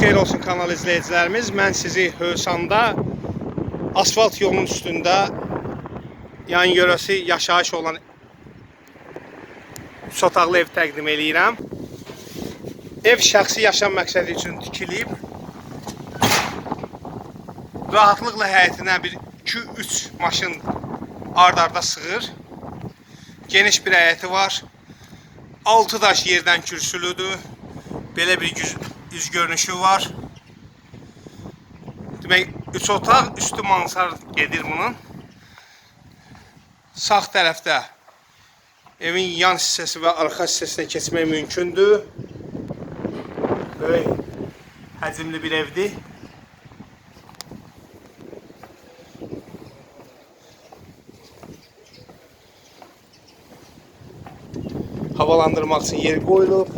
xeyir olsun kanal izleyicilerimiz. Mən sizi Hösanda asfalt yolunun üstündə yan yörəsi yaşayış olan üç otaqlı ev təqdim eləyirəm. Ev şəxsi yaşam məqsədi üçün tikilib. Rahatlıqla həyətinə bir 2-3 maşın ard-arda sığır. Geniş bir həyəti var. 6 daş yerdən kürsülüdür. Belə bir yüz, yüz görünüşü var. Demək, 3 otaq, üstü mansar gedir bunun. Sağ tərəfdə evin yan hissəsi və arxa hissəsinə keçmək mümkündür. Böyük həcmli bir evdir. Havalandırmaq üçün yer qoyulub.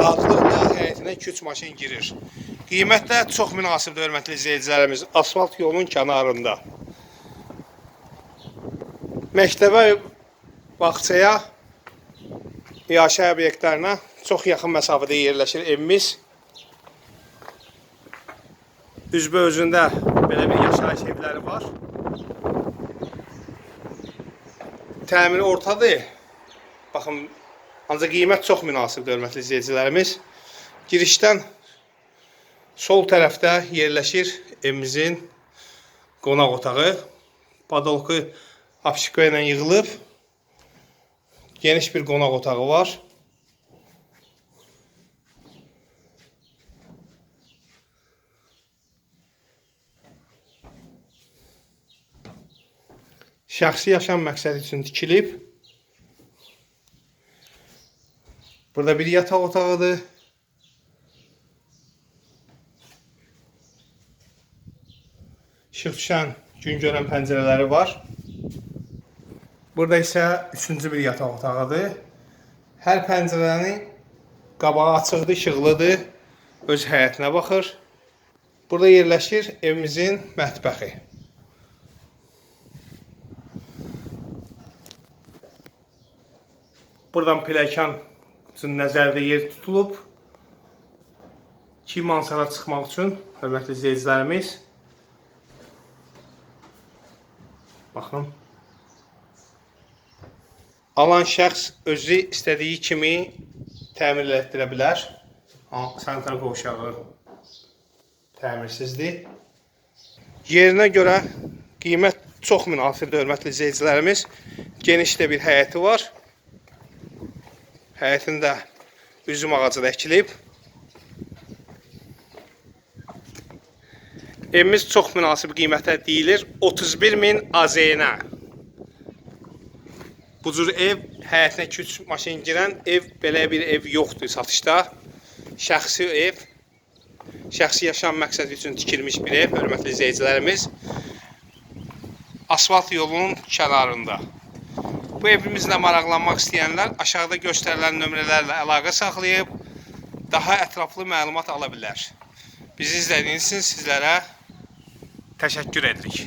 Rahatlıqla həyətinə 2-3 maşın girir. Qiymət də çox münasibdir, hörmətli izləyicilərimiz. Asfalt yolunun kənarında. Məktəbə, bağçaya, yaşayış obyektlərinə çox yaxın məsafədə yerləşir evimiz. Üzbə özündə belə bir yaşayış evləri var. Təmiri ortadır. Baxın, ancaq qiymət çox münasibdir, hörmətli izləyicilərimiz. Girişdən sol tərəfdə yerləşir evimizin qonaq otağı. Padolku apşika ilə yığılıb. Geniş bir qonaq otağı var. Şəxsi yaşam məqsədi üçün tikilib. Burada bir yataq otağıdır. İşıq düşən, gün görən pəncərələri var. Burada isə üçüncü bir yataq otağıdır. Hər pəncərənin qabağı açıqdır, işıqlıdır. Öz həyətinə baxır. Burada yerləşir evimizin mətbəxi. Buradan pilləkən nəzərdə yer tutulub. İki mansara çıxmaq üçün, hörmətli izləyicilərimiz. Baxın. Alan şəxs özü istədiyi kimi təmir etdirə bilər. Sanitar qovşağı təmirsizdir. Yerinə görə qiymət çox münasibdir, hörmətli izləyicilərimiz. Geniş də bir həyəti var. Həyətində üzüm ağacı da əkilib. Evimiz çox münasib qiymətə deyilir. 31 min AZN. Bu cür ev, həyətinə 2-3 maşın girən ev, belə bir ev yoxdur satışda. Şəxsi ev, şəxsi yaşam məqsədi üçün tikilmiş bir ev, hörmətli izləyicilərimiz. Asfalt yolunun kənarında. Bu evimizlə maraqlanmaq istəyənlər aşağıda göstərilən nömrələrlə əlaqə saxlayıb daha ətraflı məlumat ala bilər. Bizi izlədiyiniz üçün sizlərə təşəkkür edirik.